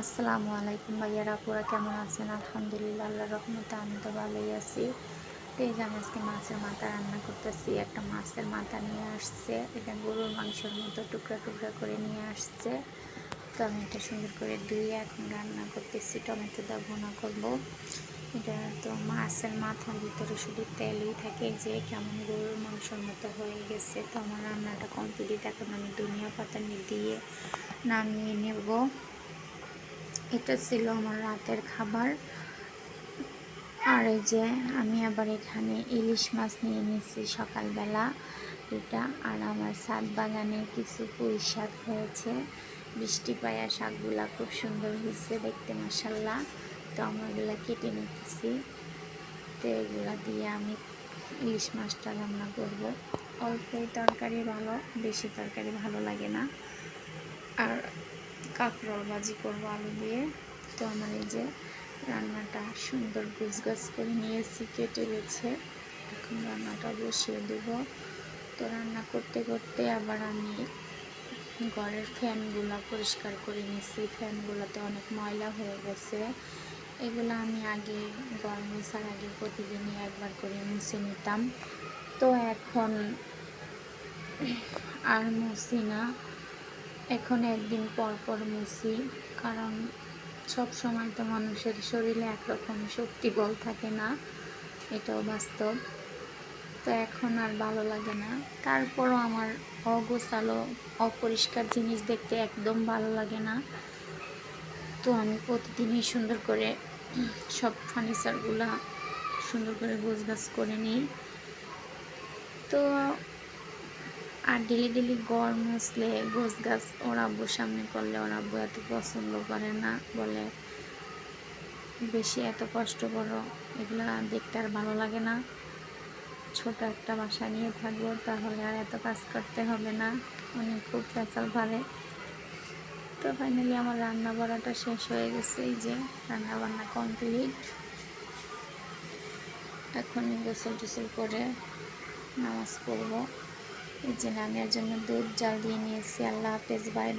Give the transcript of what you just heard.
আসসালামু আলাইকুম ভাইয়ারা, পুরা কেমন আছেন? আলহামদুলিল্লাহ আল্লাহ রহমতে আমি তো ভালোই আছি। তো এই যে আমি আজকে মাছের মাথা রান্না করতেছি, একটা মাছের মাথা নিয়ে আসছে, এটা গরুর মাংসের মতো টুকরা টুকরা করে নিয়ে আসছে। তো আমি এটা সুন্দর করে ধুয়ে এখন রান্না করতেছি, টমেটো দিয়ে ভুনা করব। এটা তো মাছের মাথার ভিতরে শুধু তেলই থাকে যে কেমন গরুর মাংসের মতো হয়ে গেছে। তো আমার রান্নাটা কমপ্লিট এখন আমি ধনিয়া পাতা দিয়ে নামিয়ে নেব। এটা ছিল আমার রাতের খাবার। আর এই যে আমি আবার এখানে ইলিশ মাছ নিয়ে নিচ্ছি সকালবেলা এটা আর আমার ছাদ বাগানে কিছু পুঁই শাক হয়েছে। বৃষ্টি পায়া শাকগুলা খুব সুন্দর হয়েছে দেখতে মশাল্লা তো আমরা এগুলো কেটে নিতেছি। তো এগুলা দিয়ে আমি ইলিশ মাছটা রান্না করব। অল্পই তরকারি ভালো, বেশি তরকারি ভালো লাগে না। আর কাঁকরোল ভাজি করব আলু দিয়ে। তো আমার এই যে রান্নাটা সুন্দর গুছগাছ করে নিয়েছি, কেটে গেছে। এখন রান্নাটা বসিয়ে দেব। তো রান্না করতে করতে আবার আমি ঘরের ফ্যানগুলো পরিষ্কার করে নিয়েছি ফ্যানগুলোতে অনেক ময়লা হয়ে গেছে। এগুলো আমি আগে ঘর মোছার আগে প্রতিদিনই একবার করে মুছে নিতাম। তো এখন আর মুছি না। এখন একদিন পর পর কারণ সব সময় তো মানুষের শরীরে একরকম শক্তি বল থাকে না, এটাও বাস্তব। তো এখন আর ভালো লাগে না। তারপরও আমার অগোছালো, অপরিষ্কার জিনিস দেখতে একদম ভালো লাগে না। তো আমি প্রতিদিনই সুন্দর করে সব ফার্নিচারগুলা সুন্দর করে গোছগাছ করে নিই। তো আর ডেলি ডেলি গড় মুছলে গোছ গাছ ওর আব্বুর সামনে করলে ওর আব্বু এত পছন্দ করে না, বলে বেশি এত কষ্ট করো, এগুলো দেখতে আর ভালো লাগে না। ছোট একটা বাসা নিয়ে থাকব, তাহলে আর এত কাজ করতে হবে না অনেক খুব পেঁচাল পারে তো ফাইনালি আমার রান্না বাড়াটা শেষ হয়ে গেছে, এই যে রান্না বান্না কমপ্লিট এখন গোসল টোসল করে নামাজ পড়ব। যে নামের জন্য দুধ জাল দিয়ে নিয়েছি আল্লাহ হাফেজ বাই